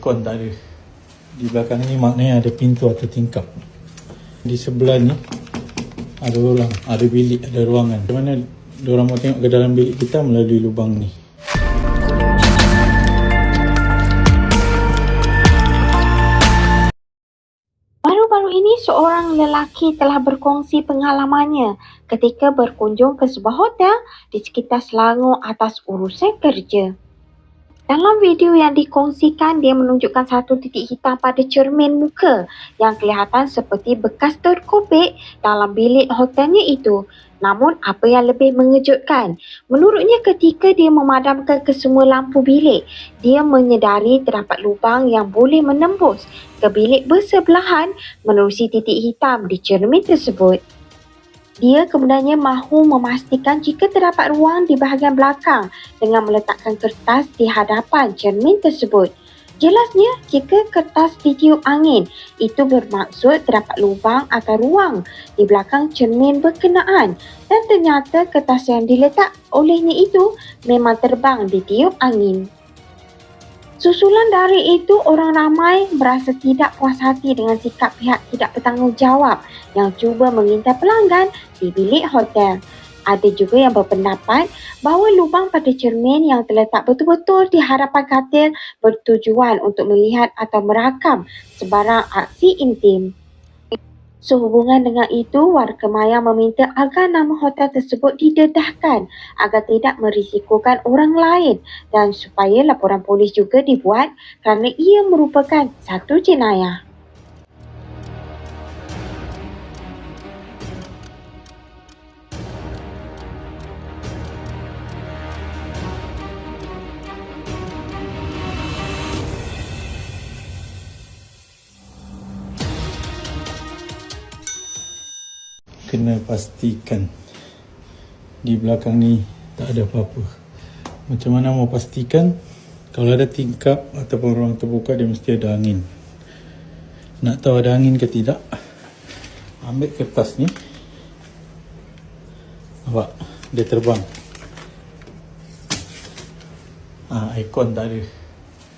Kon tak ada. Di belakang ni maknanya ada pintu atau tingkap. Di sebelah ni ada orang, ada bilik, ada ruangan. Macam mana diorang mau tengok ke dalam bilik kita melalui lubang ni. Ini seorang lelaki telah berkongsi pengalamannya ketika berkunjung ke sebuah hotel di sekitar Selangor atas urusan kerja. Dalam video yang dikongsikan, dia menunjukkan satu titik hitam pada cermin muka yang kelihatan seperti bekas terkopik dalam bilik hotelnya itu. Namun apa yang lebih mengejutkan, menurutnya ketika dia memadamkan kesemua lampu bilik, dia menyedari terdapat lubang yang boleh menembus ke bilik bersebelahan menerusi titik hitam di cermin tersebut. Dia kemudiannya mahu memastikan jika terdapat ruang di bahagian belakang dengan meletakkan kertas di hadapan cermin tersebut. Jelasnya, jika kertas ditiup angin, itu bermaksud terdapat lubang atau ruang di belakang cermin berkenaan dan ternyata kertas yang diletak olehnya itu memang terbang ditiup angin. Susulan dari itu, orang ramai merasa tidak puas hati dengan sikap pihak tidak bertanggungjawab yang cuba mengintai pelanggan di bilik hotel. Ada juga yang berpendapat bahawa lubang pada cermin yang terletak betul-betul di hadapan katil bertujuan untuk melihat atau merakam sebarang aksi intim. Sehubungan dengan itu, warga maya meminta agar nama hotel tersebut didedahkan agar tidak merisikokan orang lain dan supaya laporan polis juga dibuat kerana ia merupakan satu jenayah. Kena pastikan di belakang ni tak ada apa-apa. Macam mana mau pastikan kalau ada tingkap ataupun ruang terbuka dia mesti ada angin. Nak tahu ada angin ke tidak? Ambil kertas ni. Nampak? Dia terbang. Ah, ikon tak ada.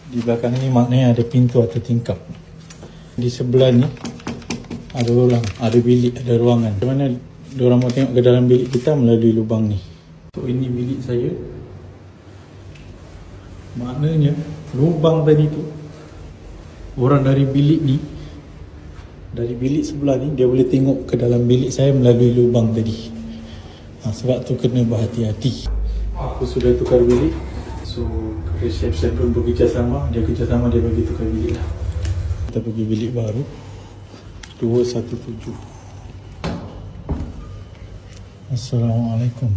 Di belakang ni maknanya ada pintu atau tingkap. Di sebelah ni ada orang, ada bilik, ada ruangan. Macam mana diorang mau tengok ke dalam bilik kita melalui lubang ni. So ini bilik saya. Maknanya lubang tadi tu orang dari bilik ni dari bilik sebelah ni dia boleh tengok ke dalam bilik saya melalui lubang tadi. Ha, sebab tu kena berhati-hati. Aku sudah tukar bilik. So reception pun bekerjasama. Dia kerjasama dia bagi tukar bilik lah. Kita pergi bilik baru. 217 Assalamualaikum.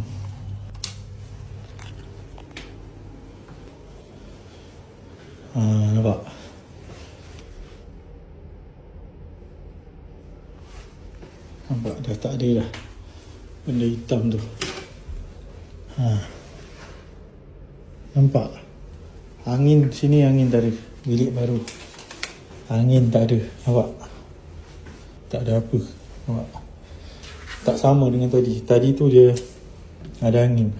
Ha, Nampak? Nampak? Dah tak ada dah. Benda hitam tu. Ha. Nampak? Angin sini angin dari bilik baru. Angin tak ada. Nampak tak ada apa. Nampak? Tak sama dengan tadi. Tadi tu dia ada angin.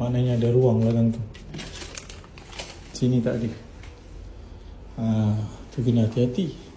Maknanya ada ruang belakang tu. Sini tak ada. Ha, tu kena hati-hati